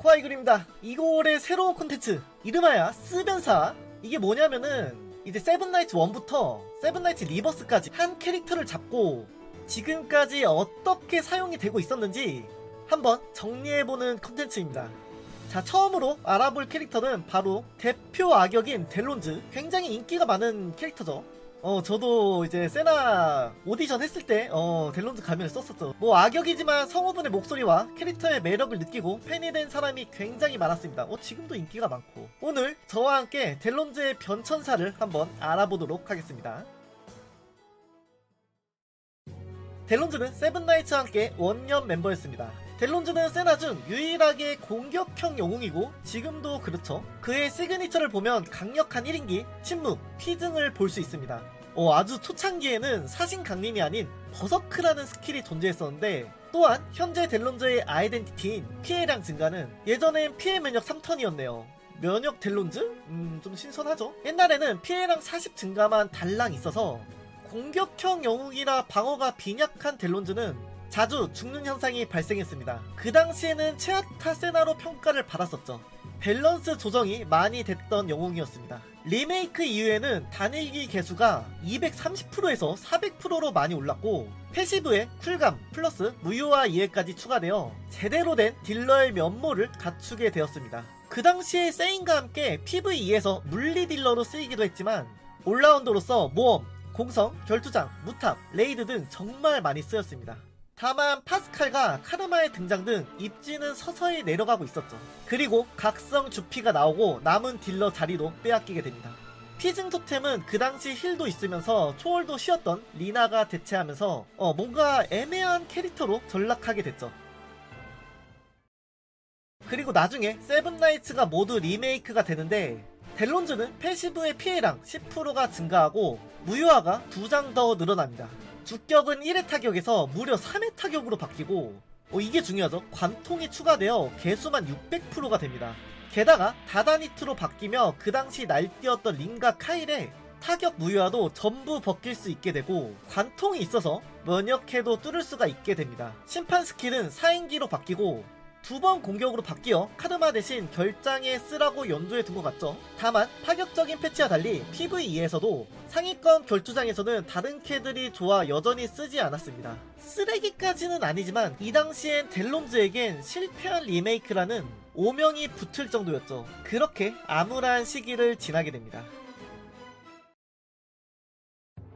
코아이글입니다. 이골의 새로운 콘텐츠 이름하여 쓰변사 이게 뭐냐면은 이제 세븐나이츠 1부터 세븐나이츠 리버스까지 한 캐릭터를 잡고 지금까지 어떻게 사용이 되고 있었는지 한번 정리해보는 콘텐츠입니다. 자 처음으로 알아볼 캐릭터는 바로 대표 악역인 델론즈 굉장히 인기가 많은 캐릭터죠 어 저도 이제 세나 오디션 했을 때 어 델론즈 가면을 썼었죠. 뭐 악역이지만 성우분의 목소리와 캐릭터의 매력을 느끼고 팬이 된 사람이 굉장히 많았습니다. 어 지금도 인기가 많고. 오늘 저와 함께 델론즈의 변천사를 한번 알아보도록 하겠습니다 델론즈는 세븐나이츠와 함께 원년 멤버였습니다. 델론즈는 세나 중 유일하게 공격형 영웅이고 지금도 그렇죠. 그의 시그니처를 보면 강력한 1인기, 침묵, 피 등을 볼 수 있습니다. 어, 아주 초창기에는 사신 강림이 아닌 버서크라는 스킬이 존재했었는데 또한 현재 델론즈의 아이덴티티인 피해량 증가는 예전엔 피해 면역 3턴이었네요. 면역 델론즈? 음, 좀 신선하죠? 옛날에는 피해량 40 증가만 달랑 있어서 공격형 영웅이라 방어가 빈약한 델론즈는 자주 죽는 현상이 발생했습니다. 그 당시에는 최악타 세나로 평가를 받았었죠. 밸런스 조정이 많이 됐던 영웅이었습니다. 리메이크 이후에는 단일기 개수가 230%에서 400%로 많이 올랐고 패시브에 쿨감 플러스 무효화 이해까지 추가되어 제대로 된 딜러의 면모를 갖추게 되었습니다. 그 당시에 세인과 함께 PVE에서 물리 딜러로 쓰이기도 했지만 올라운더로서 모험, 공성, 결투장, 무탑, 레이드 등 정말 많이 쓰였습니다. 다만 파스칼과 카르마의 등장 등 입지는 서서히 내려가고 있었죠. 그리고 각성 주피가 나오고 남은 딜러 자리도 빼앗기게 됩니다. 피증 토템은 그 당시 힐도 있으면서 초월도 쉬었던 리나가 대체하면서 어, 뭔가 애매한 캐릭터로 전락하게 됐죠. 그리고 나중에 세븐나이츠가 모두 리메이크가 되는데 델론즈는 패시브의 피해량 10%가 증가하고 무효화가 2장 더 늘어납니다. 주격은 1회 타격에서 무려 3회 타격으로 바뀌고 어, 이게 중요하죠. 관통이 추가되어 개수만 600%가 됩니다. 게다가 다다니트로 바뀌며 그 당시 날뛰었던 링과 카일의 타격 무효화도 전부 벗길 수 있게 되고 관통이 있어서 면역해도 뚫을 수가 있게 됩니다. 심판 스킬은 4인기로 바뀌고 두 번 공격으로 바뀌어 카르마 대신 결장에 쓰라고 연두에 둔 것 같죠. 다만 파격적인 패치와 달리 PVE에서도 상위권 결투장에서는 다른 캐들이 좋아 여전히 쓰지 않았습니다. 쓰레기까지는 아니지만 이 당시엔 델론즈에겐 실패한 리메이크라는 오명이 붙을 정도였죠. 그렇게 암울한 시기를 지나게 됩니다.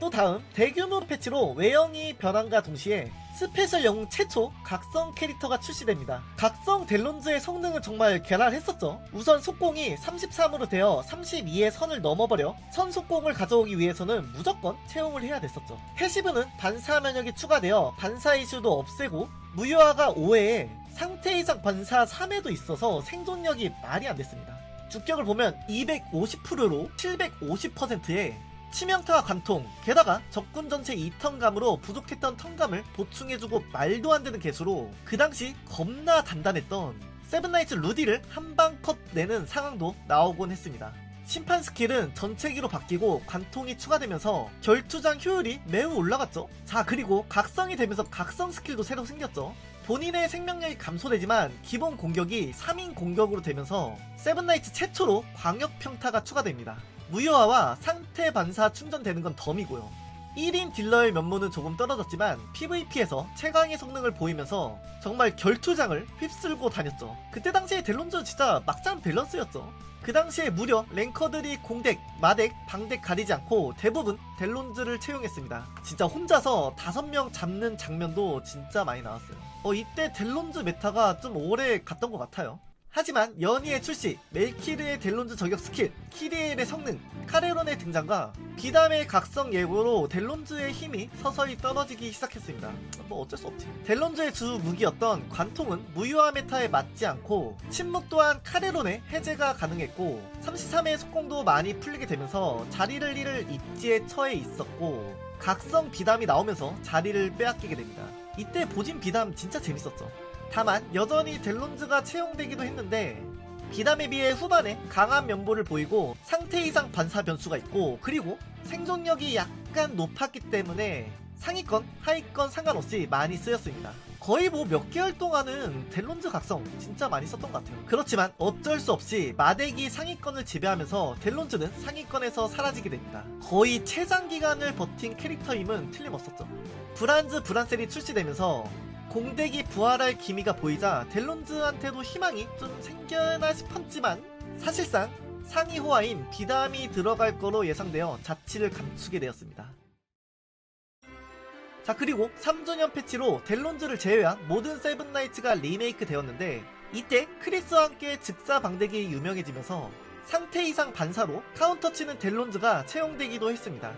또 다음 대규모 패치로 외형이 변함과 동시에 스페셜 영웅 최초 각성 캐릭터가 출시됩니다. 각성 델론즈의 성능은 정말 괴랄했었죠. 우선 속공이 33으로 되어 32의 선을 넘어버려 선 속공을 가져오기 위해서는 무조건 채용을 해야 됐었죠. 패시브는 반사 면역이 추가되어 반사 이슈도 없애고 무효화가 5회에 상태 이상 반사 3회도 있어서 생존력이 말이 안 됐습니다. 주격을 보면 250%로 750%에 치명타와 관통, 게다가 적군 전체 2턴감으로 부족했던 턴감을 보충해주고 말도 안 되는 개수로 그 당시 겁나 단단했던 세븐나이츠 루디를 한 방 컷 내는 상황도 나오곤 했습니다. 심판 스킬은 전체기로 바뀌고 관통이 추가되면서 결투장 효율이 매우 올라갔죠. 자 그리고 각성이 되면서 각성 스킬도 새로 생겼죠. 본인의 생명력이 감소되지만 기본 공격이 3인 공격으로 되면서 세븐나이츠 최초로 광역 평타가 추가됩니다. 무효화와 상태 반사 충전되는 건 덤이고요. 1인 딜러의 면모는 조금 떨어졌지만 PVP에서 최강의 성능을 보이면서 정말 결투장을 휩쓸고 다녔죠. 그때 당시에 델론즈 진짜 막장 밸런스였죠. 그 당시에 무려 랭커들이 공덱, 마덱, 방덱 가리지 않고 대부분 델론즈를 채용했습니다. 진짜 혼자서 5명 잡는 장면도 진짜 많이 나왔어요. 어, 이때 델론즈 메타가 좀 오래 갔던 것 같아요. 하지만 연희의 출시, 멜키르의 델론즈 저격 스킬, 키리엘의 성능, 카레론의 등장과 비담의 각성 예고로 델론즈의 힘이 서서히 떨어지기 시작했습니다. 뭐 어쩔 수 없지. 델론즈의 주 무기였던 관통은 무효화 메타에 맞지 않고 침묵 또한 카레론의 해제가 가능했고 33의 속공도 많이 풀리게 되면서 자리를 잃을 입지에 처해 있었고 각성 비담이 나오면서 자리를 빼앗기게 됩니다. 이때 보진 비담 진짜 재밌었죠. 다만 여전히 델론즈가 채용되기도 했는데 비담에 비해 후반에 강한 면보를 보이고 상태 이상 반사 변수가 있고 그리고 생존력이 약간 높았기 때문에 상위권, 하위권 상관없이 많이 쓰였습니다. 거의 뭐 몇 개월 동안은 델론즈 각성 진짜 많이 썼던 것 같아요. 그렇지만 어쩔 수 없이 마덱이 상위권을 지배하면서 델론즈는 상위권에서 사라지게 됩니다. 거의 최장 기간을 버틴 캐릭터임은 틀림없었죠. 브란즈 브란셀이 출시되면서 공대기 부활할 기미가 보이자 델론즈한테도 희망이 좀 생겨나 싶었지만 사실상 상위 호화인 비담이 들어갈 거로 예상되어 자취를 감추게 되었습니다. 자 그리고 3주년 패치로 델론즈를 제외한 모든 세븐나이츠가 리메이크 되었는데 이때 크리스와 함께 즉사 방대기 유명해지면서 상태 이상 반사로 카운터 치는 델론즈가 채용되기도 했습니다.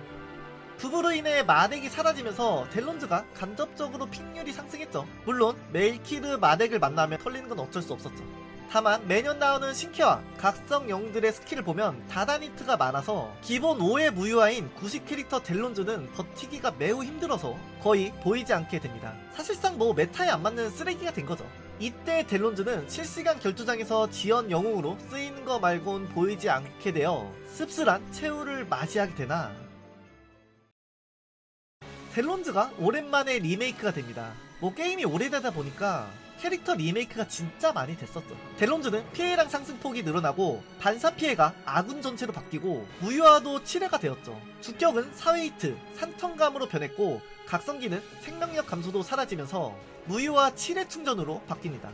부부로 인해 마덱이 사라지면서 델론즈가 간접적으로 픽률이 상승했죠. 물론 멜키드 마덱을 만나면 털리는 건 어쩔 수 없었죠. 다만 매년 나오는 신캐와 각성 영웅들의 스킬을 보면 다다니트가 많아서 기본 5의 무효화인 90 캐릭터 델론즈는 버티기가 매우 힘들어서 거의 보이지 않게 됩니다. 사실상 뭐 메타에 안 맞는 쓰레기가 된 거죠. 이때 델론즈는 실시간 결투장에서 지연 영웅으로 쓰이는 거 말곤 보이지 않게 되어 씁쓸한 최후를 맞이하게 되나 델론즈가 오랜만에 리메이크가 됩니다. 뭐 게임이 오래되다 보니까 캐릭터 리메이크가 진짜 많이 됐었죠. 델론즈는 피해량 상승폭이 늘어나고 반사 피해가 아군 전체로 바뀌고 무효화도 7회가 되었죠. 주격은 4웨이트, 산턴감으로 변했고 각성기는 생명력 감소도 사라지면서 무효화 7회 충전으로 바뀝니다.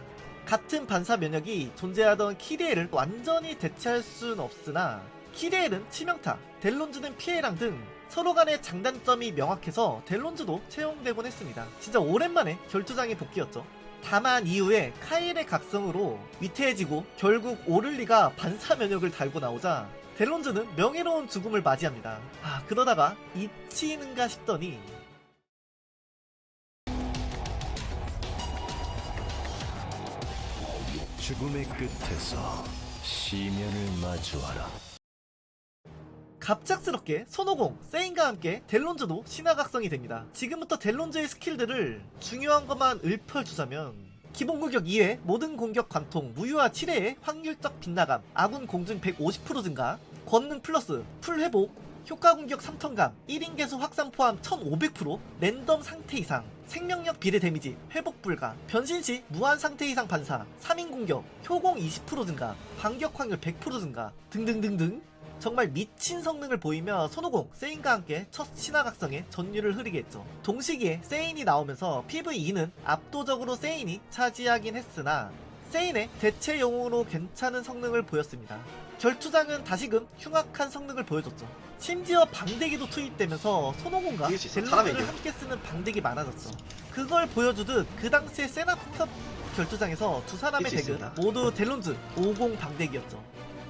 같은 반사 면역이 존재하던 키리엘을 완전히 대체할 수는 없으나 키리엘은 치명타, 델론즈는 피해량 등 서로 간의 장단점이 명확해서 델론즈도 채용되곤 했습니다. 진짜 오랜만에 결투장의 복귀였죠. 다만 이후에 카일의 각성으로 위태해지고 결국 오를리가 반사 면역을 달고 나오자 델론즈는 명예로운 죽음을 맞이합니다. 아 그러다가 잊히는가 싶더니 죽음의 끝에서 시면을 마주하라. 갑작스럽게 손오공, 세인과 함께 델론즈도 신화각성이 됩니다. 지금부터 델론즈의 스킬들을 중요한 것만 읊어주자면 기본 공격 2회, 모든 공격 관통, 무효화 7회의 확률적 빗나감, 아군 공중 150% 증가, 권능 플러스, 풀 회복, 효과 공격 3턴감, 1인 개수 확산 포함 1500%, 랜덤 상태 이상, 생명력 비례 데미지, 회복 불가, 변신 시 무한 상태 이상 반사, 3인 공격, 효공 20% 증가, 반격 확률 100% 증가, 등등등등 정말 미친 성능을 보이며 손오공, 세인과 함께 첫 신화각성에 전율을 흐리게 했죠. 동시기에 세인이 나오면서 PVE는 압도적으로 세인이 차지하긴 했으나 세인의 대체 영웅으로 괜찮은 성능을 보였습니다. 결투장은 다시금 흉악한 성능을 보여줬죠. 심지어 방대기도 투입되면서 손오공과 이겨. 함께 쓰는 방대기 많아졌죠. 그걸 보여주듯 그 당시에 세나컵 결투장에서 두 사람의 대결. 모두 델론즈 50 방대기였죠.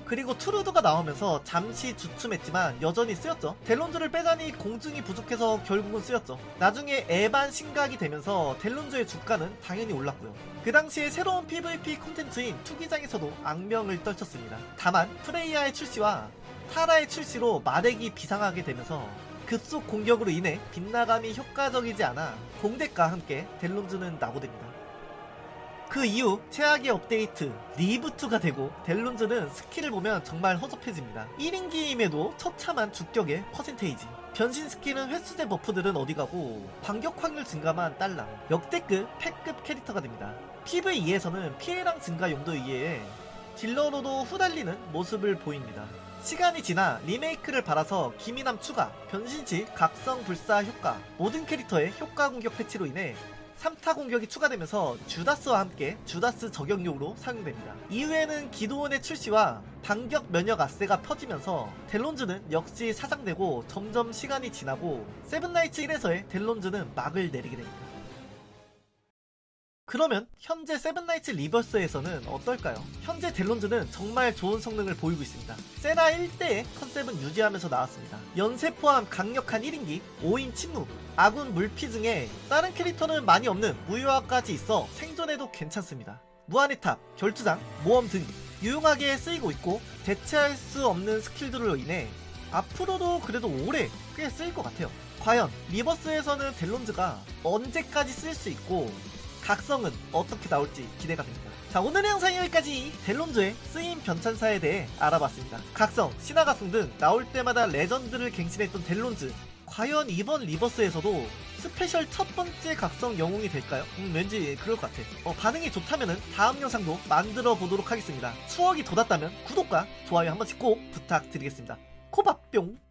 그리고 트루드가 나오면서 잠시 주춤했지만 여전히 쓰였죠. 델론즈를 빼자니 공중이 부족해서 결국은 쓰였죠. 나중에 에반 신각이 되면서 델론즈의 주가는 당연히 올랐고요. 그 당시에 새로운 PVP 콘텐츠인 투기장에서도 악명을 떨쳤습니다. 다만 프레이야의 출시와 타라의 출시로 마덱이 비상하게 되면서 급속 공격으로 인해 빗나감이 효과적이지 않아 공덱과 함께 델론즈는 낙오됩니다. 그 이후 최악의 업데이트 리부트가 되고 델론즈는 스킬을 보면 정말 허접해집니다. 1인기임에도 처참한 주격의 퍼센테이지 변신 스킬은 횟수제 버프들은 어디 가고 반격 확률 증가만 딸랑 역대급 패급 캐릭터가 됩니다. PVE에서는 피해량 증가 용도 이외에 딜러로도 후달리는 모습을 보입니다. 시간이 지나 리메이크를 받아서 기미남 추가, 변신 시 각성 불사 효과, 모든 캐릭터의 효과 공격 패치로 인해 3타 공격이 추가되면서 주다스와 함께 주다스 저격용으로 사용됩니다. 이후에는 기도원의 출시와 반격 면역 아세가 퍼지면서 델론즈는 역시 사장되고 점점 시간이 지나고 세븐나이츠 1에서의 델론즈는 막을 내리게 됩니다. 그러면 현재 세븐나이츠 리버스에서는 어떨까요? 현재 델론즈는 정말 좋은 성능을 보이고 있습니다. 세나 1대의 컨셉은 유지하면서 나왔습니다. 연쇄 포함 강력한 1인기, 5인 침묵, 아군 물피 등의 다른 캐릭터는 많이 없는 무효화까지 있어 생존해도 괜찮습니다. 무한의 탑, 결투장, 모험 등 유용하게 쓰이고 있고 대체할 수 없는 스킬들로 인해 앞으로도 그래도 오래 꽤 쓰일 것 같아요. 과연 리버스에서는 델론즈가 언제까지 쓸 수 있고 각성은 어떻게 나올지 기대가 됩니다. 자 오늘의 영상 여기까지 델론즈의 쓰임 변천사에 대해 알아봤습니다. 각성, 신화각성 등 나올 때마다 레전드를 갱신했던 델론즈 과연 이번 리버스에서도 스페셜 첫 번째 각성 영웅이 될까요? 음, 왠지 그럴 것 같아. 어, 반응이 좋다면 다음 영상도 만들어 보도록 하겠습니다. 추억이 돋았다면 구독과 좋아요 한 번씩 꼭 부탁드리겠습니다. 코밥뿅!